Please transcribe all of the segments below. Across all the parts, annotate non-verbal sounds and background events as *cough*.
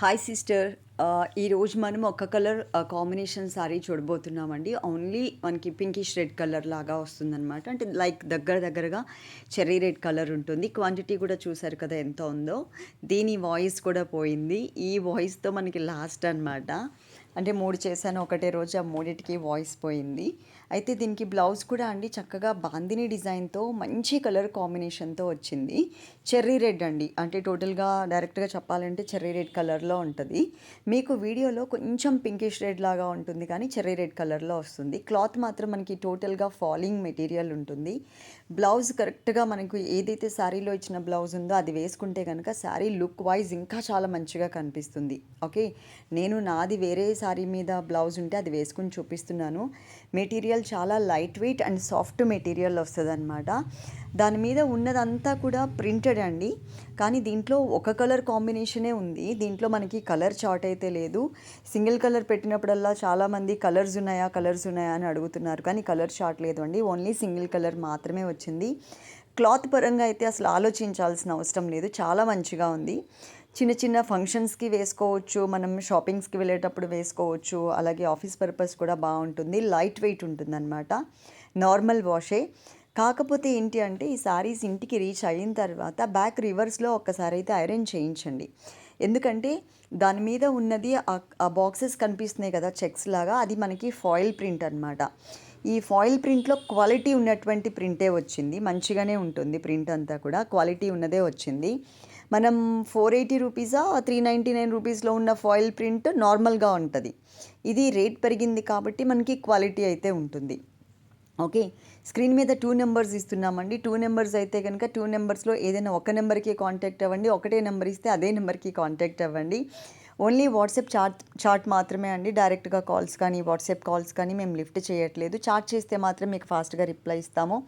Hi sister ఈరోజు మనం ఒక కలర్ కాంబినేషన్ సారీ చూడబోతున్నామండి. ఓన్లీ మనకి పింకిష్ రెడ్ కలర్ లాగా వస్తుందన్నమాట. అంటే లైక్ దగ్గర దగ్గరగా చెర్రీ రెడ్ కలర్ ఉంటుంది. క్వాంటిటీ కూడా చూసారు కదా ఎంత ఉందో. దీని వాయిస్ కూడా పోయింది. ఈ వాయిస్తో మనకి లాస్ట్ అన్నమాట. అంటే మూడు చేశాను ఒకటే రోజు ఆ మూడింటికి వాయిస్ పోయింది. అయితే దీనికి బ్లౌజ్ కూడా అండి చక్కగా బాందిని డిజైన్తో మంచి కలర్ కాంబినేషన్తో వచ్చింది. చెర్రీ రెడ్ అండి. అంటే టోటల్గా డైరెక్ట్గా చెప్పాలంటే చెర్రీ రెడ్ కలర్లో ఉంటుంది. మీకు వీడియోలో కొంచెం పింకిష్ రెడ్ లాగా ఉంటుంది కానీ చెర్రీ రెడ్ కలర్లో వస్తుంది. క్లాత్ మాత్రం మనకి టోటల్గా ఫాలింగ్ మెటీరియల్ ఉంటుంది. బ్లౌజ్ కరెక్ట్గా మనకు ఏదైతే శారీలో ఇచ్చిన బ్లౌజ్ ఉందో అది వేసుకుంటే కనుక శారీ లుక్ వైజ్ ఇంకా చాలా మంచిగా కనిపిస్తుంది. ఓకే నేను నాది వేరే శారీ మీద బ్లౌజ్ ఉంటే అది వేసుకుని చూపిస్తున్నాను. మెటీరియల్ చాలా light weight and soft material వస్తుంది అనమాట దాని మీద ఉన్నదంతా కూడా ప్రింటెడ్ అండి. కానీ దీంట్లో ఒక కలర్ కాంబినేషనే ఉంది. దీంట్లో మనకి కలర్ చార్ట్ అయితే లేదు. సింగిల్ కలర్ పెట్టినప్పుడల్లా చాలామంది కలర్స్ ఉన్నాయా కలర్స్ ఉన్నాయా అని అడుగుతున్నారు. కానీ కలర్ చార్ట్ లేదు అండి ఓన్లీ సింగిల్ కలర్ మాత్రమే వచ్చింది. క్లాత్ పరంగా అయితే అసలు ఆలోచించాల్సిన అవసరం లేదు. చాలా మంచిగా ఉంది. చిన్న చిన్న ఫంక్షన్స్కి వేసుకోవచ్చు మనం షాపింగ్స్కి వెళ్ళేటప్పుడు వేసుకోవచ్చు అలాగే ఆఫీస్ పర్పస్ కూడా బాగుంటుంది లైట్ వెయిట్ ఉంటుందన్నమాట నార్మల్ వాషే. కాకపోతే ఏంటి అంటే ఈ సారీస్ ఇంటికి రీచ్ అయిన తర్వాత బ్యాక్ రివర్స్లో ఒక్కసారి అయితే ఐరన్ చేయించండి. ఎందుకంటే దాని మీద ఉన్నది ఆ- బాక్సెస్ కనిపిస్తున్నాయి కదా చెక్స్ లాగా అది మనకి ఫాయిల్ ప్రింట్ అన్నమాట. ఈ ఫాయిల్ ప్రింట్లో క్వాలిటీ ఉన్నటువంటి ప్రింటే వచ్చింది. మంచిగానే ఉంటుంది ప్రింట్ అంతా కూడా. క్వాలిటీ ఉన్నదే వచ్చింది. మనం ఫోర్ ఎయిటీ రూపీసా త్రీ నైంటీ నైన్ రూపీస్లో ఉన్న ఫాయిల్ ప్రింట్ నార్మల్గా ఉంటుంది. ఇది రేట్ పెరిగింది కాబట్టి మనకి క్వాలిటీ అయితే ఉంటుంది. ఓకే? స్క్రీన్ మీద టూ నెంబర్స్ ఇస్తున్నామండి. టూ నెంబర్స్ అయితే కనుక టూ నెంబర్స్లో ఏదైనా ఒక నెంబర్కి కాంటాక్ట్ అవ్వండి. ఒకటే నెంబర్ ఇస్తే అదే నెంబర్కి కాంటాక్ట్ అవ్వండి. ఓన్లీ వాట్సాప్ చాట్ చాట్ మాత్రమే అండి. డైరెక్ట్గా కాల్స్ కానీ వాట్సాప్ కాల్స్ కానీ మేము లిఫ్ట్ చేయట్లేదు. చాట్ చేస్తే మాత్రం మీకు ఫాస్ట్గా రిప్లై ఇస్తాము.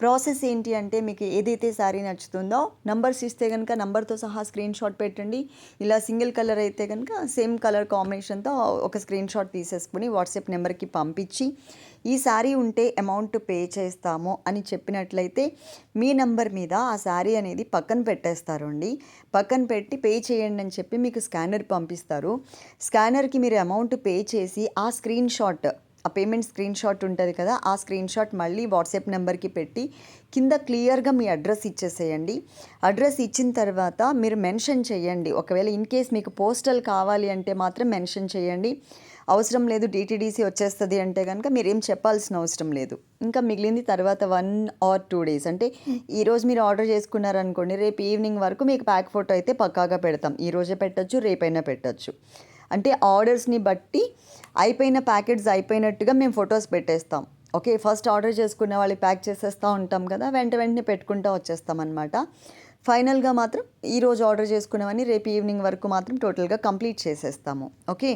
ప్రాసెస్ ఏంటి అంటే మీకు ఏదైతే శారీ నచ్చుతుందో నంబర్స్ ఇస్తే కనుక నంబర్తో సహా స్క్రీన్ షాట్ పెట్టండి. ఇలా సింగిల్ కలర్ అయితే కనుక సేమ్ కలర్ కాంబినేషన్తో ఒక స్క్రీన్ షాట్ తీసేసుకుని వాట్సాప్ నెంబర్కి పంపించి ఈ శారీ ఉంటే అమౌంట్ పే చేస్తాము అని చెప్పినట్లయితే మీ నంబర్ మీద ఆ శారీ అనేది పక్కన పెట్టేస్తారు అండి పక్కన పెట్టి పే చేయండి అని చెప్పి మీకు స్కానర్ పంపి పంపిస్తారు. స్కానర్కి మీరు అమౌంట్ పే చేసి ఆ స్క్రీన్ షాట్ ఆ పేమెంట్ స్క్రీన్ షాట్ ఉంటుంది కదా ఆ స్క్రీన్ షాట్ మళ్ళీ వాట్సాప్ నెంబర్కి పెట్టి కింద క్లియర్గా మీ అడ్రస్ ఇచ్చేసేయండి. అడ్రస్ ఇచ్చిన తర్వాత మీరు మెన్షన్ చేయండి. ఒకవేళ ఇన్ కేస్ మీకు పోస్టల్ కావాలి అంటే మాత్రం మెన్షన్ చేయండి. అవసరం లేదు డిటీడీసీ వచ్చేస్తుంది అంటే కనుక మీరు ఏం చెప్పాల్సిన అవసరం లేదు. ఇంకా మిగిలింది తర్వాత వన్ ఆర్ టూ డేస్. అంటే ఈరోజు మీరు ఆర్డర్ చేసుకున్నారనుకోండి రేపు ఈవినింగ్ వరకు మీకు ప్యాక్ ఫోటో అయితే పక్కాగా పెడతాం. ఈరోజే పెట్టచ్చు రేపైనా పెట్టచ్చు. అంటే ఆర్డర్స్ని బట్టి అయిపోయిన ప్యాకెట్స్ అయిపోయినట్టుగా మేము ఫొటోస్ పెట్టేస్తాం. ఓకే ఫస్ట్ ఆర్డర్ చేసుకున్న వాళ్ళు ప్యాక్ చేసేస్తూ ఉంటాం కదా వెంట వెంటనే పెట్టుకుంటూ వచ్చేస్తాం అనమాట ఫైనల్గా మాత్రం ఈరోజు ఆర్డర్ చేసుకున్నవని రేపు ఈవినింగ్ వరకు మాత్రం టోటల్గా కంప్లీట్ చేసేస్తాము. ఓకే?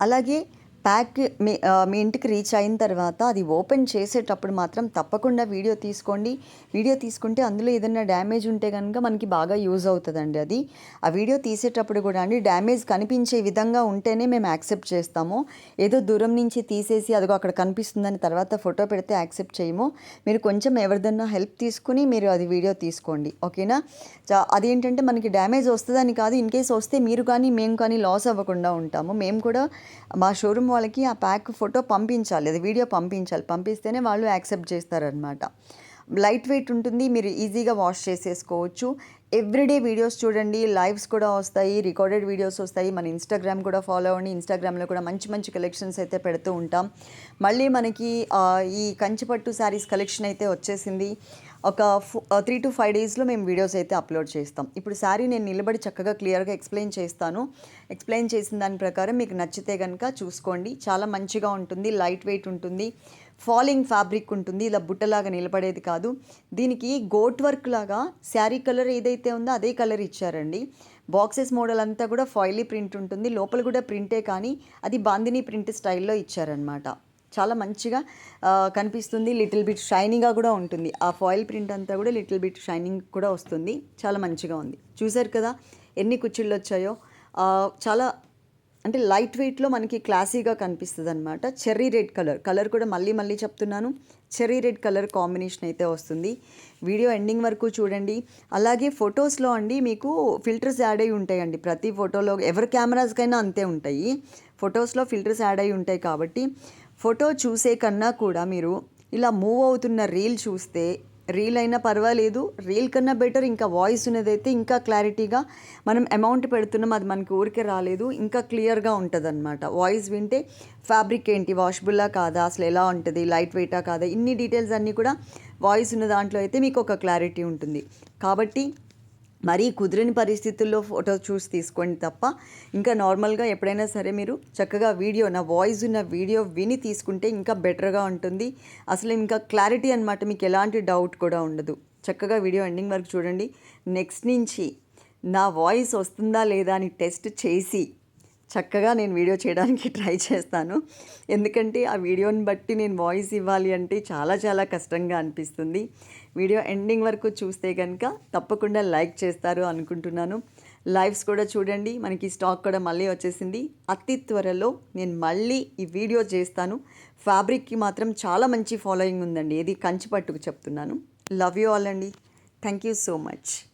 అలాగే ప్యాక్ మీ మీ ఇంటికి రీచ్ అయిన తర్వాత అది ఓపెన్ చేసేటప్పుడు మాత్రం తప్పకుండా వీడియో తీసుకోండి. వీడియో తీసుకుంటే అందులో ఏదైనా డ్యామేజ్ ఉంటే కనుక మనకి బాగా యూజ్ అవుతుందండి అది. ఆ వీడియో తీసేటప్పుడు కూడా అండి డ్యామేజ్ కనిపించే విధంగా ఉంటేనే మేము యాక్సెప్ట్ చేస్తాము. ఏదో దూరం నుంచి తీసేసి అదిగో అక్కడ కనిపిస్తుందని తర్వాత ఫోటో పెడితే యాక్సెప్ట్ చేయము. మీరు కొంచెం ఎవరిదన్నా హెల్ప్ తీసుకుని మీరు అది వీడియో తీసుకోండి. ఓకేనా? చా- అదేంటంటే మనకి డ్యామేజ్ వస్తుందని కాదు ఇన్ కేస్ వస్తే మీరు కానీ మేము కానీ లాస్ అవ్వకుండా ఉంటాము. మేము కూడా మా షోరూమ్ వాళ్ళకి ఆ ప్యాక్ ఫోటో పంపించాలి అది వీడియో పంపించాలి. పంపిస్తేనే వాళ్ళు యాక్సెప్ట్ చేస్తారనమాట లైట్ వెయిట్ ఉంటుంది మీరు ఈజీగా వాష్ చేసేసుకోవచ్చు. ఎవ్రీడే వీడియోస్ చూడండి లైవ్స్ కూడా వస్తాయి రికార్డెడ్ వీడియోస్ వస్తాయి. మన ఇన్స్టాగ్రామ్ కూడా ఫాలో అవ్వండి ఇన్స్టాగ్రామ్లో కూడా మంచి మంచి కలెక్షన్స్ అయితే పెడుతూ ఉంటాం. మళ్ళీ మనకి ఈ కంచిపట్టు శారీస్ కలెక్షన్ అయితే వచ్చేసింది. ఒక త్రీ టు ఫైవ్ డేస్లో మేము వీడియోస్ అయితే అప్లోడ్ చేస్తాం. ఇప్పుడు శారీ నేను నిలబడి చక్కగా క్లియర్గా ఎక్స్ప్లెయిన్ చేస్తాను. ఎక్స్ప్లెయిన్ చేసిన దాని ప్రకారం మీకు నచ్చితే కనుక చూసుకోండి. చాలా మంచిగా ఉంటుంది లైట్ వెయిట్ ఉంటుంది ఫాలింగ్ ఫ్యాబ్రిక్ ఉంటుంది ఇలా బుట్టలాగా నిలబడేది కాదు. దీనికి గోట్ వర్క్ లాగా శారీ కలర్ ఏదైతే ఉందో అదే కలర్ ఇచ్చారండి. బాక్సెస్ మోడల్ అంతా కూడా ఫాయిలీ ప్రింట్ ఉంటుంది. లోపల కూడా ప్రింటే కానీ అది బాందిని ప్రింట్ స్టైల్లో ఇచ్చారనమాట చాలా మంచిగా కనిపిస్తుంది లిటిల్ బిట్ షైనింగ్గా కూడా ఉంటుంది ఆ ఫాయిల్ ప్రింట్ అంతా కూడా లిటిల్ బిట్ షైనింగ్ కూడా వస్తుంది చాలా మంచిగా ఉంది చూసారు కదా ఎన్ని కుచ్చిళ్ళు వచ్చాయో చాలా అంటే లైట్ వెయిట్‌లో మనకి క్లాసీగా కనిపిస్తుంది అనమాట చెర్రీ రెడ్ కలర్. కలర్ కూడా మళ్ళీ మళ్ళీ చెప్తున్నాను. చెర్రీ రెడ్ కలర్ కాంబినేషన్ అయితే వస్తుంది. వీడియో ఎండింగ్ వరకు చూడండి. అలాగే ఫొటోస్లో అండి మీకు ఫిల్టర్స్ యాడ్ అయ్యి ఉంటాయండి. ప్రతి ఫోటోలో ఎవరి కెమెరాస్‌కైనా అంతే ఉంటాయి. ఫొటోస్లో ఫిల్టర్స్ యాడ్ అయ్యి ఉంటాయి కాబట్టి, ఫోటో చూసే కన్నా కూడా మీరు ఇలా మూవ్ అవుతున్న రీల్ చూస్తే రీల్ అయినా పర్వాలేదు. రీల్ కన్నా బెటర్ ఇంకా వాయిస్ ఉన్నదైతే ఇంకా క్లారిటీగా మనం అమౌంట్ పెడుతున్నాం. అది మనకి ఊరికే రాలేదు. ఇంకా క్లియర్‌గా ఉంటదనమాట. వాయిస్ వింటే ఫ్యాబ్రిక్ ఏంటి? వాషబుల్లా కాదా? అసలు ఎలా ఉంటుంది లైట్ వెయిటా కాదా? ఇన్ని డీటెయిల్స్ అన్నీ కూడా వాయిస్ ఉన్న దాంట్లో అయితే మీకు ఒక క్లారిటీ ఉంటుంది. కాబట్టి మరీ కుదిరిన పరిస్థితుల్లో ఫోటో చూసి తీసుకోండి తప్ప, ఇంకా నార్మల్‌గా ఎప్పుడైనా సరే మీరు చక్కగా వీడియో నా వాయిస్ ఉన్న వీడియో విని తీసుకుంటే ఇంకా బెటర్‌గా ఉంటుంది. అసలు ఇంకా క్లారిటీ అనమాట. మీకు ఎలాంటి డౌట్ కూడా ఉండదు. చక్కగా వీడియో ఎండింగ్ వరకు చూడండి. నెక్స్ట్ నుంచి నా వాయిస్ వస్తుందా లేదా అని టెస్ట్ చేసి చక్కగా నేను వీడియో చేయడానికి *laughs* ట్రై చేస్తాను. ఎందుకంటే ఆ వీడియోని బట్టి నేను వాయిస్ ఇవ్వాలి అంటే చాలా చాలా కష్టంగా అనిపిస్తుంది. వీడియో ఎండింగ్ వరకు చూస్తే కనుక తప్పకుండా లైక్ చేస్తారు అనుకుంటున్నాను. లైవ్స్ కూడా చూడండి. మనకి స్టాక్ కూడా మళ్ళీ వచ్చేసింది. అతి త్వరలో నేను మళ్ళీ ఈ వీడియో చేస్తాను. ఫ్యాబ్రిక్‌కి మాత్రం చాలా మంచి ఫాలోయింగ్ ఉందండి. ఏది కంచి పట్టుకు చెప్తున్నాను. లవ్ యూ ఆల్ అండి. Thank you so much.